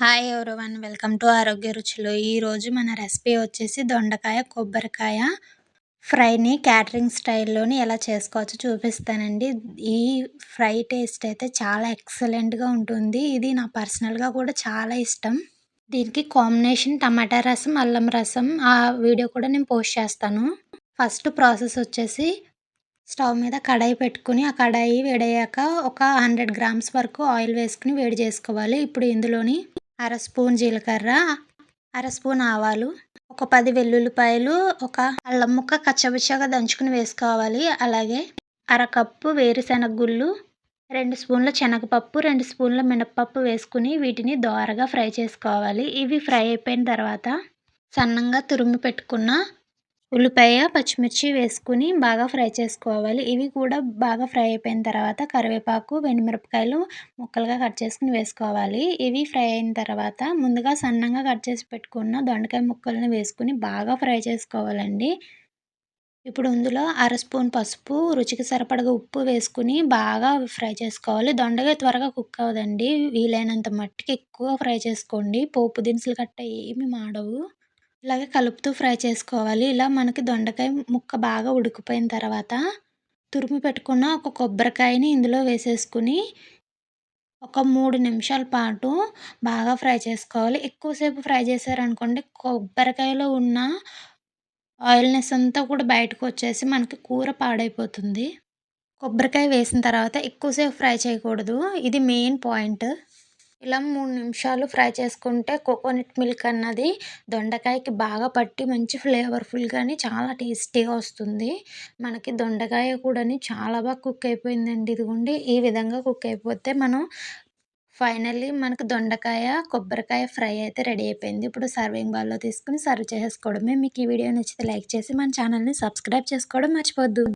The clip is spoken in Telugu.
హాయ్ ఎవరివన్ వెల్కమ్ టు ఆరోగ్య రుచులు ఈరోజు మన రెసిపీ వచ్చేసి దొండకాయ కొబ్బరికాయ ఫ్రైని క్యాటరింగ్ స్టైల్లోని ఎలా చేసుకోవచ్చో చూపిస్తానండి. ఈ ఫ్రై టేస్ట్ అయితే చాలా ఎక్సలెంట్గా ఉంటుంది. ఇది నా పర్సనల్గా కూడా చాలా ఇష్టం. దీనికి కాంబినేషన్ టమాటా రసం అల్లం రసం ఆ వీడియో కూడా నేను పోస్ట్ చేస్తాను. ఫస్ట్ ప్రాసెస్ వచ్చేసి స్టవ్ మీద కడాయి పెట్టుకుని ఆ కడాయి వేడయ్యాక ఒక హండ్రెడ్ గ్రామ్స్ వరకు ఆయిల్ వేసుకుని వేడి చేసుకోవాలి. ఇప్పుడు ఇందులోని అర స్పూన్ జీలకర్ర అర స్పూన్ ఆవాలు ఒక పది వెల్లుల్లిపాయలు ఒక అల్లం ముక్క కచ్చబిచ్చగా దంచుకుని వేసుకోవాలి. అలాగే అరకప్పు వేరుశెనగ గుళ్ళు రెండు స్పూన్ల శనగపప్పు రెండు స్పూన్ల మినప్పప్పు వేసుకుని వీటిని దోరగా ఫ్రై చేసుకోవాలి. ఇవి ఫ్రై అయిపోయిన తర్వాత సన్నంగా తురుము పెట్టుకున్న ఉల్లిపాయ పచ్చిమిర్చి వేసుకుని బాగా ఫ్రై చేసుకోవాలి. ఇవి కూడా బాగా ఫ్రై అయిపోయిన తర్వాత కరివేపాకు వెండిమిరపకాయలు ముక్కలుగా కట్ చేసుకుని వేసుకోవాలి. ఇవి ఫ్రై అయిన తర్వాత ముందుగా సన్నంగా కట్ చేసి పెట్టుకున్న దొండకాయ ముక్కలను వేసుకుని బాగా ఫ్రై చేసుకోవాలండి. ఇప్పుడు ఇందులో అర స్పూన్ పసుపు రుచికి సరిపడగా ఉప్పు వేసుకుని బాగా ఫ్రై చేసుకోవాలి. దొండకాయ త్వరగా కుక్ అవ్వదండి. వీలైనంత మట్టికి ఎక్కువ ఫ్రై చేసుకోండి. పోపు దినుసులు గట్ట ఏమి మాడవు. ఇలాగే కలుపుతూ ఫ్రై చేసుకోవాలి. ఇలా మనకి దొండకాయ ముక్క బాగా ఉడికిపోయిన తర్వాత తురిమి పెట్టుకున్న ఒక కొబ్బరికాయని ఇందులో వేసేసుకుని ఒక మూడు నిమిషాల పాటు బాగా ఫ్రై చేసుకోవాలి. ఎక్కువసేపు ఫ్రై చేశారనుకోండి కొబ్బరికాయలో ఉన్న ఆయిల్నెస్ అంతా కూడా బయటకు వచ్చేసి మనకి కూర పాడైపోతుంది. కొబ్బరికాయ వేసిన తర్వాత ఎక్కువసేపు ఫ్రై చేయకూడదు. ఇది మెయిన్ పాయింట్. ఇలా మూడు నిమిషాలు ఫ్రై చేసుకుంటే కోకోనట్ మిల్క్ అన్నది దొండకాయకి బాగా పట్టి మంచి ఫ్లేవర్ఫుల్గాని చాలా టేస్టీగా వస్తుంది. మనకి దొండకాయ కూడా చాలా బాగా కుక్ అయిపోయిందండి ఇదిగోండి. ఈ విధంగా కుక్ అయిపోతే మనం ఫైనల్లీ మనకు దొండకాయ కొబ్బరికాయ ఫ్రై అయితే రెడీ అయిపోయింది. ఇప్పుడు సర్వింగ్ బాల్లో తీసుకుని సర్వ్ చేసుకోవడమే మీకు ఈ వీడియో నచ్చితే లైక్ చేసి మన ఛానల్ని సబ్స్క్రైబ్ చేసుకోవడం మర్చిపోద్దు.